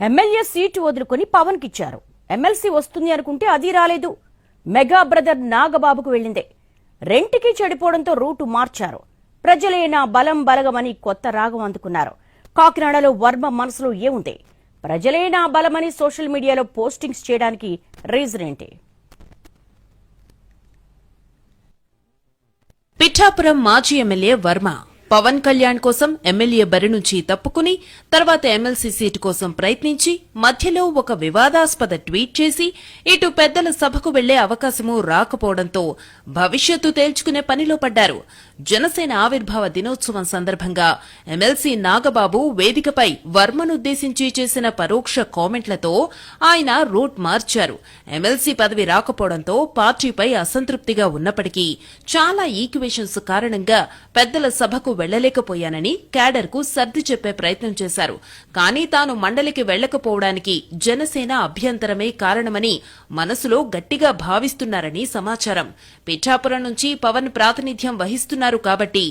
MLA seat వదులుకొని Pawan కిచ్చారు MLC వస్తుంది అనుకుంటే అది రాలేదు. మెగా బ్రదర్ నాగబాబుకు వెళ్ళిందే. రెంటికి చెడిపోవడంతో రూటు మార్చారు. ప్రజలే నా బలం బలగమని కొత్త రాగం అందుకున్నారు. కాకినాడలో వర్మ మనసులో ఏముంది ప్రజలే నా బలమని సోషల్ మీడియాలో పోస్టింగ్స్ చేయడానికి రీజన్ ఏంటి? పిఠాపురం మాజీ ఎమ్మెల్యే వర్మ పవన్ కళ్యాణ్ కోసం ఎమ్మెల్యే బరి నుంచి తప్పుకుని తర్వాత ఎమ్మెల్సీ సీటు కోసం ప్రయత్నించి మధ్యలో ఒక వివాదాస్పద ట్వీట్ చేసి ఇటు పెద్దల సభకు వెళ్ళే అవకాశము రాకపోవడంతో భవిష్యత్తు తేల్చుకునే పనిలో పడ్డారు. జనసేన ఆవిర్భావ దినోత్సవం సందర్భంగా ఎమ్మెల్సీ నాగబాబు వేదికపై వర్మనుద్దేశించి చేసిన పరోక్ష కామెంట్లతో ఆయన రూట్ మార్చారు. ఎమ్మెల్సీ పదవి రాకపోవడంతో పార్టీపై అసంతృప్తిగా ఉన్నప్పటికీ చాలా ఈక్వేషన్స్ కారణంగా పెద్దల సభకు వెళ్ళలేకపోయానని క్యాడర్కు సర్ది చెప్పే ప్రయత్నం చేశారు. కానీ తాను మండలికి వెళ్ళకపోవడానికి జనసేన అభ్యంతరమే కారణమని మనసులో గట్టిగా భావిస్తున్నారని సమాచారం. పిఠాపురం నుంచి పవన్ ప్రాతినిధ్యం వహిస్తున్నారు కాబట్టి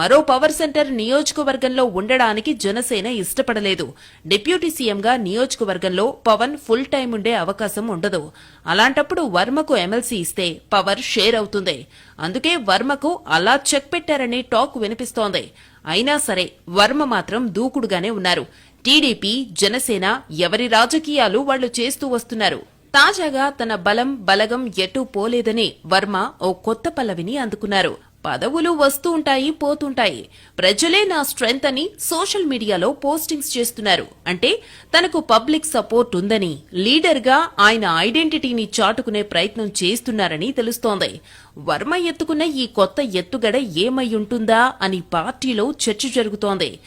మరో పవర్ సెంటర్ నియోజకవర్గంలో ఉండడానికి జనసేన ఇష్టపడలేదు. డిప్యూటీ సీఎంగా నియోజకవర్గంలో పవన్ ఫుల్ టైం ఉండే అవకాశం ఉండదు. అలాంటప్పుడు వర్మకు ఎమ్మెల్సీ ఇస్తే పవర్ షేర్ అవుతుంది. అందుకే వర్మకు అలా చెక్ పెట్టారనే టాక్ వినిపిస్తోంది. అయినా సరే వర్మ మాత్రం దూకుడుగానే ఉన్నారు. టీడీపీ జనసేన ఎవరి రాజకీయాలు వాళ్ళు చేస్తూ వస్తున్నారు. తాజాగా తన బలం బలగం ఎటూ పోలేదని వర్మ ఓ కొత్త పల్లవిని అందుకున్నారు. పదవులు వస్తూ ఉంటాయి పోతుంటాయి. ప్రజలే నా స్ట్రెంగ్త్ అని సోషల్ మీడియాలో పోస్టింగ్స్ చేస్తున్నారు. అంటే తనకు పబ్లిక్ సపోర్ట్ ఉందని లీడర్గా ఆయన ఐడెంటిటీని చాటుకునే ప్రయత్నం చేస్తున్నారని తెలుస్తోంది. వర్మ ఎత్తుకున్న ఈ కొత్త ఎత్తుగడ ఏమై ఉంటుందా అని పార్టీలో చర్చ జరుగుతోంది.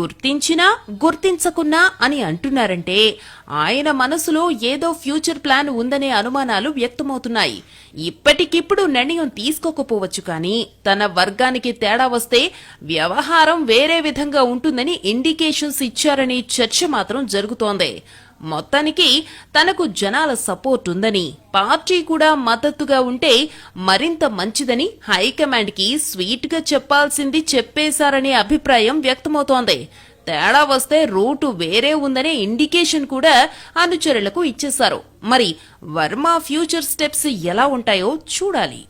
గుర్తించినా గుర్తించకున్నా అని అంటున్నారంటే ఆయన మనసులో ఏదో ఫ్యూచర్ ప్లాన్ ఉందనే అనుమానాలు వ్యక్తమవుతున్నాయి. ఇప్పటికిప్పుడు నిర్ణయం తీసుకోకపోవచ్చు కానీ తన వర్గానికి తేడా వస్తే వ్యవహారం వేరే విధంగా ఉంటుందని ఇండికేషన్స్ ఇచ్చారని చర్చ మాత్రం జరుగుతోంది. మొత్తానికి తనకు జనాల సపోర్ట్ ఉందని పార్టీ కూడా మద్దతుగా ఉంటే మరింత మంచిదని హైకమాండ్కి స్వీట్గా చెప్పాల్సింది చెప్పేశారనే అభిప్రాయం వ్యక్తమవుతోంది. తేడా వస్తే రూటు వేరే ఉందనే ఇండికేషన్ కూడా అనుచరులకు ఇచ్చేశారు. మరి వర్మ ఫ్యూచర్ స్టెప్స్ ఎలా ఉంటాయో చూడాలి.